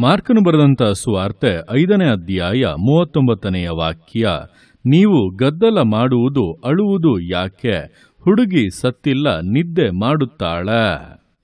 ಮಾರ್ಕನು ಬರೆದಂತ ಸುವಾರ್ತೆ ಐದನೇ ಅಧ್ಯಾಯ ಮೂವತ್ತೊಂಬತ್ತನೆಯ ವಾಕ್ಯ, ನೀವು ಗದ್ದಲ ಮಾಡುವುದು ಅಳುವುದು ಯಾಕೆ? ಹುಡುಗಿ ಸತ್ತಿಲ್ಲ, ನಿದ್ದೆ ಮಾಡುತ್ತಾಳ.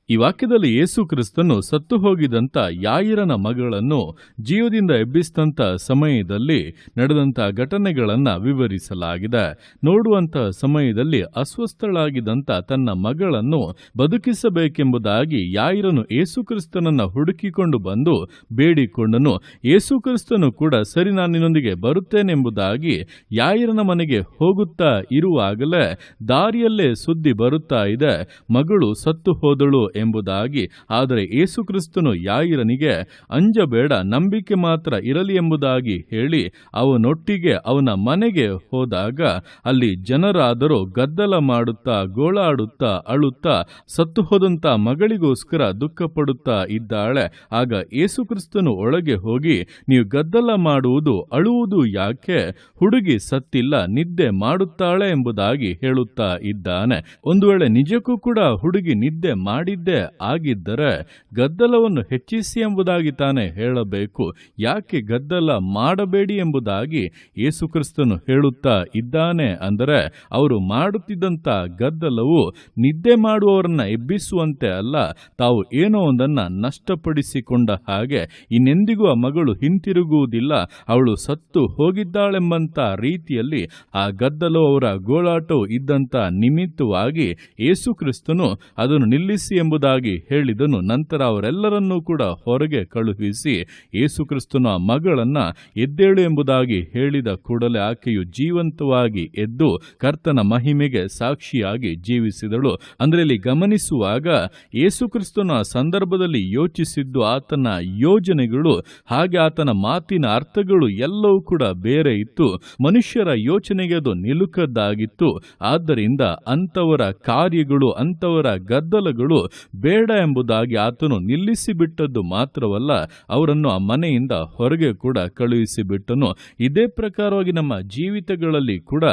ಈ ವಾಕ್ಯದಲ್ಲಿ ಯೇಸು ಕ್ರಿಸ್ತನು ಸತ್ತು ಹೋಗಿದಂತ ಯಾಯಿರನ ಮಗಳನ್ನು ಜೀವದಿಂದ ಎಬ್ಬಿಸಿದಂಥ ಸಮಯದಲ್ಲಿ ನಡೆದಂತ ಘಟನೆಗಳನ್ನು ವಿವರಿಸಲಾಗಿದೆ. ನೋಡುವಂಥ ಸಮಯದಲ್ಲಿ ಅಸ್ವಸ್ಥಳಾಗಿದ್ದಂಥ ತನ್ನ ಮಗಳನ್ನು ಬದುಕಿಸಬೇಕೆಂಬುದಾಗಿ ಯಾಯಿರನು ಯೇಸು ಕ್ರಿಸ್ತನನ್ನ ಹುಡುಕಿಕೊಂಡು ಬಂದು ಬೇಡಿಕೊಂಡನು. ಯೇಸು ಕ್ರಿಸ್ತನು ಕೂಡ, ಸರಿ ನಿನ್ನೊಂದಿಗೆ ಬರುತ್ತೇನೆಂಬುದಾಗಿ ಯಾಯಿರನ ಮನೆಗೆ ಹೋಗುತ್ತಾ ಇರುವಾಗಲೇ ದಾರಿಯಲ್ಲೇ ಸುದ್ದಿ ಬರುತ್ತಾ ಇದೆ. ಮಗಳು ಸತ್ತು ಹೋದಳು ಎಂಬುದಾಗಿ, ಆದರೆ ಯೇಸುಕ್ರಿಸ್ತನು ಯಾಯಿರನಿಗೆ, ಅಂಜಬೇಡ, ನಂಬಿಕೆ ಮಾತ್ರ ಇರಲಿ ಎಂಬುದಾಗಿ ಹೇಳಿ, ಅವನೊಟ್ಟಿಗೆ ಅವನ ಮನೆಗೆ ಹೋದಾಗ, ಅಲ್ಲಿ ಜನರಾದರೂ ಗದ್ದಲ ಮಾಡುತ್ತಾ, ಗೋಳಾಡುತ್ತಾ, ಅಳುತ್ತಾ, ಸತ್ತು ಹೋದಂತ ಮಗಳಿಗೋಸ್ಕರ ದುಃಖಪಡುತ್ತಾ ಇದ್ದಾಳೆ. ಆಗ ಯೇಸುಕ್ರಿಸ್ತನು ಒಳಗೆ ಹೋಗಿ, ನೀವು ಗದ್ದಲ ಮಾಡುವುದು ಅಳುವುದು ಯಾಕೆ? ಹುಡುಗಿ ಸತ್ತಿಲ್ಲ, ನಿದ್ದೆ ಮಾಡುತ್ತಾಳೆ ಎಂಬುದಾಗಿ ಹೇಳುತ್ತಾ ಇದ್ದಾನೆ. ಒಂದು ವೇಳೆ ನಿಜಕ್ಕೂ ಕೂಡ ಹುಡುಗಿ ನಿದ್ದೆ ಮಾಡಿದ್ದೇ ಆಗಿದ್ದರೆ ಗದ್ದಲವನ್ನು ಹೆಚ್ಚಿಸಿ ಎಂಬುದಾಗಿ ತಾನೇ ಹೇಳಬೇಕು. ಯಾಕೆ ಗದ್ದಲ ಮಾಡಬೇಡಿ ಎಂಬುದಾಗಿ ಯೇಸು ಕ್ರಿಸ್ತನು ಹೇಳುತ್ತಾ ಇದ್ದಾನೆ ಅಂದರೆ ಅವರು ಮಾಡುತ್ತಿದ್ದಂಥ ಗದ್ದಲವು ನಿದ್ದೆ ಮಾಡುವವರನ್ನ ಎಬ್ಬಿಸುವಂತೆ ಅಲ್ಲ, ತಾವು ಏನೋ ಒಂದನ್ನ ನಷ್ಟಪಡಿಸಿಕೊಂಡ ಹಾಗೆ ಇನ್ನೆಂದಿಗೂ ಆ ಮಗಳು ಹಿಂತಿರುಗುವುದಿಲ್ಲ, ಅವಳು ಸತ್ತು ಹೋಗಿದ್ದಾಳೆಂಬಂಥ ರೀತಿಯಲ್ಲಿ ಆ ಗದ್ದಲವು ಅವರ ಗೋಳಾಟವು ಇದ್ದಂತ ನಿಮಿತ್ತವಾಗಿ ಯೇಸು ಕ್ರಿಸ್ತನು ಅದನ್ನು ನಿಲ್ಲಿಸಿ ಎಂಬುದಾಗಿ ಹೇಳಿದನು. ನಂತರ ಅವರೆಲ್ಲರನ್ನೂ ಕೂಡ ಹೊರಗೆ ಕಳುಹಿಸಿ ಯೇಸುಕ್ರಿಸ್ತನ ಮಗಳನ್ನು ಎದ್ದೇಳು ಎಂಬುದಾಗಿ ಹೇಳಿದ ಕೂಡಲೇ ಆಕೆಯು ಜೀವಂತವಾಗಿ ಎದ್ದು ಕರ್ತನ ಮಹಿಮೆಗೆ ಸಾಕ್ಷಿಯಾಗಿ ಜೀವಿಸಿದಳು. ಅಂದರೆ ಇಲ್ಲಿ ಗಮನಿಸುವಾಗ ಯೇಸುಕ್ರಿಸ್ತನ ಸಂದರ್ಭದಲ್ಲಿ ಯೋಚಿಸಿದ್ದು ಆತನ ಯೋಜನೆಗಳು, ಹಾಗೆ ಆತನ ಮಾತಿನ ಅರ್ಥಗಳು ಎಲ್ಲವೂ ಕೂಡ ಬೇರೆ ಇತ್ತು. ಮನುಷ್ಯರ ಯೋಚನೆಗೆ ಅದು ನಿಲುಕದ್ದಾಗಿತ್ತು. ಆದ್ದರಿಂದ ಅಂಥವರ ಕಾರ್ಯಗಳು ಅಂಥವರ ಗದ್ದಲಗಳು ಬೇಡ ಎಂಬುದಾಗಿ ಆತನು ನಿಲ್ಲಿಸಿಬಿಟ್ಟದ್ದು ಮಾತ್ರವಲ್ಲ, ಅವರನ್ನು ಆ ಮನೆಯಿಂದ ಹೊರಗೆ ಕೂಡ ಕಳುಹಿಸಿಬಿಟ್ಟನು. ಇದೇ ಪ್ರಕಾರವಾಗಿ ನಮ್ಮ ಜೀವಿತಗಳಲ್ಲಿ ಕೂಡ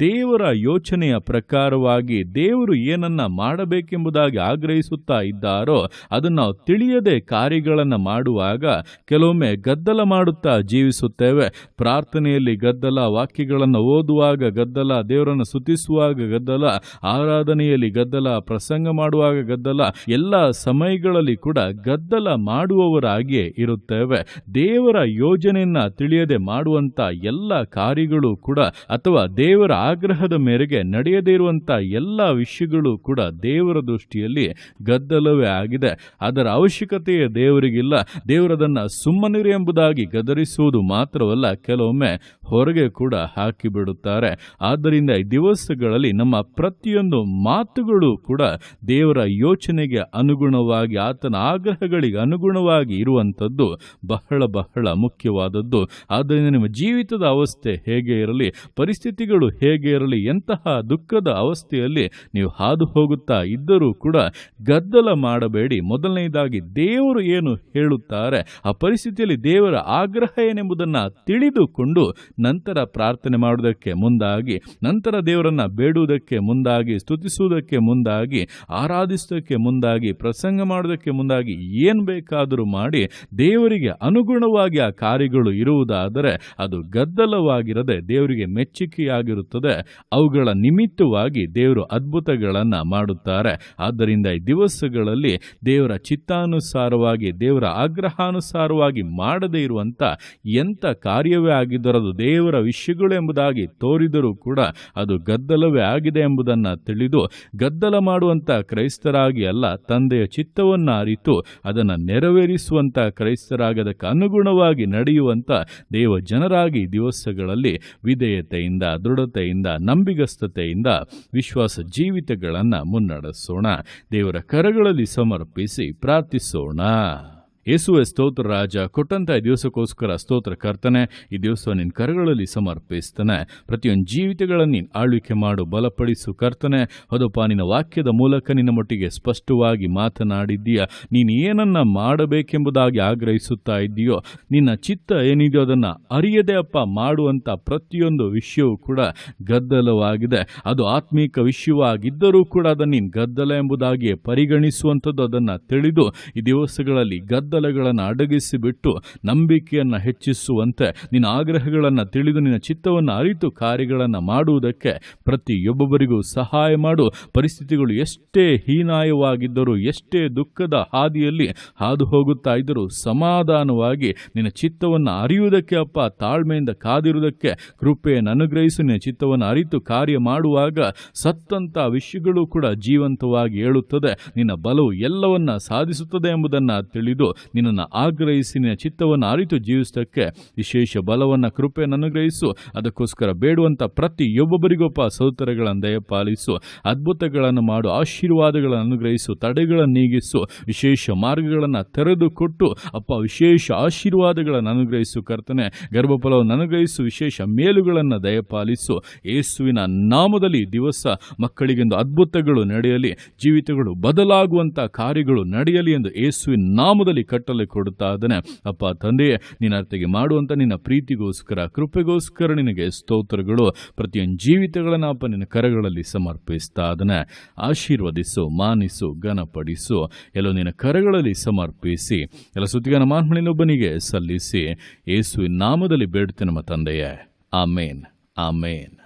ದೇವರ ಯೋಚನೆಯ ಪ್ರಕಾರವಾಗಿ ದೇವರು ಏನನ್ನ ಮಾಡಬೇಕೆಂಬುದಾಗಿ ಆಗ್ರಹಿಸುತ್ತಾ ಇದ್ದಾರೋ, ಅದನ್ನು ತಿಳಿಯದೆ ಕಾರ್ಯಗಳನ್ನು ಮಾಡುವಾಗ ಕೆಲವೊಮ್ಮೆ ಗದ್ದಲ ಮಾಡುತ್ತಾ ಜೀವಿಸುತ್ತೇವೆ. ಪ್ರಾರ್ಥನೆಯಲ್ಲಿ ಗದ್ದಲ, ವಾಕ್ಯಗಳನ್ನು ಓದುವಾಗ ಗದ್ದಲ, ದೇವರನ್ನು ಸುತಿಸುವಾಗ ಗದ್ದಲ, ಆರಾಧನೆಯಲ್ಲಿ ಗದ್ದಲ, ಪ್ರಸಂಗ ಮಾಡುವಾಗ ಗದ್ದಲ ಎಲ್ಲ ಸಮಯಗಳಲ್ಲಿ ಕೂಡ ಗದ್ದಲ ಮಾಡುವವರಾಗಿಯೇ ಇರುತ್ತೇವೆ. ದೇವರ ಯೋಜನೆಯನ್ನು ತಿಳಿಯದೆ ಮಾಡುವಂತ ಎಲ್ಲ ಕಾರ್ಯಗಳು ಕೂಡ ಅಥವಾ ದೇವರ ಆಗ್ರಹದ ಮೇರೆಗೆ ನಡೆಯದೇ ಇರುವಂತ ಎಲ್ಲ ವಿಷಯಗಳು ಕೂಡ ದೇವರ ದೃಷ್ಟಿಯಲ್ಲಿ ಗದ್ದಲವೇ ಆಗಿದೆ. ಅದರ ಅವಶ್ಯಕತೆಯೇ ದೇವರಿಗಿಲ್ಲ. ದೇವರದನ್ನ ಸುಮ್ಮನಿರಿ ಎಂಬುದಾಗಿ ಗದರಿಸುವುದು ಮಾತ್ರವಲ್ಲ, ಕೆಲವೊಮ್ಮೆ ಹೊರಗೆ ಕೂಡ ಹಾಕಿಬಿಡುತ್ತಾರೆ. ಆದ್ದರಿಂದ ಈ ದಿವಸಗಳಲ್ಲಿ ನಮ್ಮ ಪ್ರತಿಯೊಂದು ಮಾತುಗಳು ಕೂಡ ದೇವರ ಯೋಚನೆಗೆ ಅನುಗುಣವಾಗಿ, ಆತನ ಆಗ್ರಹಗಳಿಗೆ ಅನುಗುಣವಾಗಿ ಇರುವಂಥದ್ದು ಬಹಳ ಬಹಳ ಮುಖ್ಯವಾದದ್ದು. ಆದ್ದರಿಂದ ನಿಮ್ಮ ಜೀವಿತದ ಅವಸ್ಥೆ ಹೇಗೆ ಇರಲಿ, ಪರಿಸ್ಥಿತಿಗಳು ಹೇಗೆ ಇರಲಿ, ಎಂತಹ ದುಃಖದ ಅವಸ್ಥೆಯಲ್ಲಿ ನೀವು ಹಾದು ಹೋಗುತ್ತಾ ಇದ್ದರೂ ಕೂಡ ಗದ್ದಲ ಮಾಡಬೇಡಿ. ಮೊದಲನೆಯದಾಗಿ ದೇವರು ಏನು ಹೇಳುತ್ತಾರೆ, ಆ ಪರಿಸ್ಥಿತಿಯಲ್ಲಿ ದೇವರ ಆಗ್ರಹ ಏನೆಂಬುದನ್ನು ತಿಳಿದುಕೊಂಡು ನಂತರ ಪ್ರಾರ್ಥನೆ ಮಾಡುವುದಕ್ಕೆ ಮುಂದಾಗಿ, ನಂತರ ದೇವರನ್ನ ಬೇಡುವುದಕ್ಕೆ ಮುಂದಾಗಿ, ಸ್ತುತಿಸುವುದಕ್ಕೆ ಮುಂದಾಗಿ, ಆರಾಧಿಸುವುದಕ್ಕೆ ಮುಂದಾಗಿ, ಪ್ರಸಂಗ ಮಾಡೋದಕ್ಕೆ ಮುಂದಾಗಿ ಏನು ಬೇಕಾದರೂ ಮಾಡಿ, ದೇವರಿಗೆ ಅನುಗುಣವಾಗಿ ಆ ಕಾರ್ಯಗಳು ಇರುವುದಾದರೆ ಅದು ಗದ್ದಲವಾಗಿರದೆ ದೇವರಿಗೆ ಮೆಚ್ಚುಗೆಯಾಗಿರುತ್ತದೆ ಅವುಗಳ ನಿಮಿತ್ತವಾಗಿ ದೇವರು ಅದ್ಭುತಗಳನ್ನು ಮಾಡುತ್ತಾರೆ. ಆದ್ದರಿಂದ ಈ ದಿವಸಗಳಲ್ಲಿ ದೇವರ ಚಿತ್ತಾನುಸಾರವಾಗಿ, ದೇವರ ಆಗ್ರಹಾನುಸಾರವಾಗಿ ಮಾಡದೇ ಇರುವಂಥ ಎಂಥ ಕಾರ್ಯವೇ ಆಗಿದ್ದರದು ದೇವರ ವಿಷಯಗಳು ಎಂಬುದಾಗಿ ತೋರಿದರೂ ಕೂಡ ಅದು ಗದ್ದಲವೇ ಆಗಿದೆ ಎಂಬುದನ್ನು ತಿಳಿದು ಗದ್ದಲ ಮಾಡುವಂಥ ಕ್ರೈಸ್ತರಾಗಿ ಅಲ್ಲ ತಂದೆಯ ಚಿತ್ತವನ್ನು ಅರಿತು ಅದನ್ನು ನೆರವೇರಿಸುವಂಥ ಕ್ರೈಸ್ತರಾಗದಕ್ಕೆ ಅನುಗುಣವಾಗಿ ನಡೆಯುವಂಥ ದೇವ ಜನರಾಗಿ ದಿವಸಗಳಲ್ಲಿ ವಿಧೇಯತೆಯಿಂದ, ದೃಢತೆಯಿಂದ, ನಂಬಿಗಸ್ತತೆಯಿಂದ ವಿಶ್ವಾಸ ಜೀವಿತಗಳನ್ನು ಮುನ್ನಡೆಸೋಣ. ದೇವರ ಕರಗಳಲ್ಲಿ ಸಮರ್ಪಿಸಿ ಪ್ರಾರ್ಥಿಸೋಣ. ಯೇಸುವೆ ಸ್ತೋತ್ರ ರಾಜ ಕೊಟ್ಟಂತಹ ದಿವಸಕ್ಕೋಸ್ಕರ ಸ್ತೋತ್ರ ಕರ್ತನೆ, ಈ ದಿವಸ ನಿನ್ನ ಕರಗಳಲ್ಲಿ ಸಮರ್ಪಿಸ್ತಾನೆ. ಪ್ರತಿಯೊಂದು ಜೀವಿತಗಳನ್ನು ನೀನು ಆಳ್ವಿಕೆ ಮಾಡು, ಬಲಪಡಿಸು ಕರ್ತನೆ. ಅದಪ್ಪ ನಿನ್ನ ವಾಕ್ಯದ ಮೂಲಕ ನಿನ್ನ ಮಟ್ಟಿಗೆ ಸ್ಪಷ್ಟವಾಗಿ ಮಾತನಾಡಿದ್ದೀಯ? ನೀನು ಏನನ್ನ ಮಾಡಬೇಕೆಂಬುದಾಗಿ ಆಗ್ರಹಿಸುತ್ತಾ ಇದ್ದೀಯೋ? ನಿನ್ನ ಚಿತ್ತ ಏನಿದೆಯೋ ಅದನ್ನು ಅರಿಯದೆ ಅಪ್ಪ ಮಾಡುವಂಥ ಪ್ರತಿಯೊಂದು ವಿಷಯವೂ ಕೂಡ ಗದ್ದಲವಾಗಿದೆ. ಅದು ಆತ್ಮೀಕ ವಿಷಯವಾಗಿದ್ದರೂ ಕೂಡ ಅದನ್ನು ನೀನು ಗದ್ದಲ ಎಂಬುದಾಗಿ ಪರಿಗಣಿಸುವಂಥದ್ದು ಅದನ್ನು ತಿಳಿದು, ಈ ದಿವಸಗಳಲ್ಲಿ ಗದ್ದಲ ಗದ್ದಲಗಳನ್ನು ಅಡಗಿಸಿಬಿಟ್ಟು ನಂಬಿಕೆಯನ್ನು ಹೆಚ್ಚಿಸುವಂತೆ ನಿನ್ನ ಆಗ್ರಹಗಳನ್ನು ತಿಳಿದು ನಿನ್ನ ಚಿತ್ತವನ್ನು ಅರಿತು ಕಾರ್ಯಗಳನ್ನು ಮಾಡುವುದಕ್ಕೆ ಪ್ರತಿಯೊಬ್ಬೊಬ್ಬರಿಗೂ ಸಹಾಯ ಮಾಡು. ಪರಿಸ್ಥಿತಿಗಳು ಎಷ್ಟೇ ಹೀನಾಯವಾಗಿದ್ದರೂ, ಎಷ್ಟೇ ದುಃಖದ ಹಾದಿಯಲ್ಲಿ ಹಾದು ಹೋಗುತ್ತಾ ಇದ್ದರೂ ಸಮಾಧಾನವಾಗಿ ನಿನ್ನ ಚಿತ್ತವನ್ನು ಅರಿಯುವುದಕ್ಕೆ ಅಪ್ಪ, ತಾಳ್ಮೆಯಿಂದ ಕಾದಿರುವುದಕ್ಕೆ ಕೃಪೆಯನ್ನು ಅನುಗ್ರಹಿಸು. ನಿನ್ನ ಚಿತ್ತವನ್ನು ಅರಿತು ಕಾರ್ಯ ಮಾಡುವಾಗ ಸತ್ತಂಥ ವಿಷಯಗಳು ಕೂಡ ಜೀವಂತವಾಗಿ ಹೇಳುತ್ತದೆ ನಿನ್ನ ಬಲವು ಎಲ್ಲವನ್ನ ಸಾಧಿಸುತ್ತದೆ ಎಂಬುದನ್ನು ತಿಳಿದು ನಿನ್ನನ್ನು ಆಗ್ರಹಿಸಿ, ನಿನ್ನ ಚಿತ್ತವನ್ನು ಅರಿತು ಜೀವಿಸೋಕ್ಕೆ ವಿಶೇಷ ಬಲವನ್ನು, ಕೃಪೆಯನ್ನು ಅನುಗ್ರಹಿಸು. ಅದಕ್ಕೋಸ್ಕರ ಬೇಡುವಂಥ ಪ್ರತಿಯೊಬ್ಬೊಬ್ಬರಿಗೊಪ್ಪ ಸೌತರಗಳನ್ನು ದಯಪಾಲಿಸು. ಅದ್ಭುತಗಳನ್ನು ಮಾಡು, ಆಶೀರ್ವಾದಗಳನ್ನು ಅನುಗ್ರಹಿಸು, ತಡೆಗಳನ್ನು ನೀಗಿಸು, ವಿಶೇಷ ಮಾರ್ಗಗಳನ್ನು ತೆರೆದುಕೊಟ್ಟು, ಅಪ್ಪ, ವಿಶೇಷ ಆಶೀರ್ವಾದಗಳನ್ನು ಅನುಗ್ರಹಿಸು. ಕರ್ತನೆ, ಗರ್ಭಫಲವನ್ನು ಅನುಗ್ರಹಿಸು, ವಿಶೇಷ ಮೇಲುಗಳನ್ನು ದಯಪಾಲಿಸು. ಯೇಸುವಿನ ನಾಮದಲ್ಲಿ ದಿವಸ ಮಕ್ಕಳಿಗೆಂದು ಅದ್ಭುತಗಳು ನಡೆಯಲಿ, ಜೀವಿತಗಳು ಬದಲಾಗುವಂಥ ಕಾರ್ಯಗಳು ನಡೆಯಲಿ ಎಂದು ಯೇಸುವಿನ ನಾಮದಲ್ಲಿ ಕಟ್ಟಲೆ ಕೊಡುತ್ತಾ ಅದನ್ನ ಅಪ್ಪ, ತಂದೆಯೇ, ನಿನ್ನ ಅರ್ಥಗೆ ಮಾಡುವಂಥ ನಿನ್ನ ಪ್ರೀತಿಗೋಸ್ಕರ, ಕೃಪೆಗೋಸ್ಕರ ನಿನಗೆ ಸ್ತೋತ್ರಗಳು, ಪ್ರತಿಯೊಂದು ಜೀವಿತಗಳನ್ನು ಅಪ್ಪ ನಿನ್ನ ಕರಗಳಲ್ಲಿ ಸಮರ್ಪಿಸ್ತಾ ಅದನ್ನ ಆಶೀರ್ವದಿಸು, ಮಾನಿಸು, ಘನಪಡಿಸು, ಎಲ್ಲೋ ನಿನ್ನ ಕರಗಳಲ್ಲಿ ಸಮರ್ಪಿಸಿ, ಎಲ್ಲ ಸುದ್ದಿಗಾನ ಮಾನ್ಮಳಿನೊಬ್ಬನಿಗೆ ಸಲ್ಲಿಸಿ. ಯೇಸುವಿನ ನಾಮದಲ್ಲಿ ಬೇಡ್ತೇನೆ ನಮ್ಮ ತಂದೆಯೇ. ಆಮೇನ್. ಆಮೇನ್.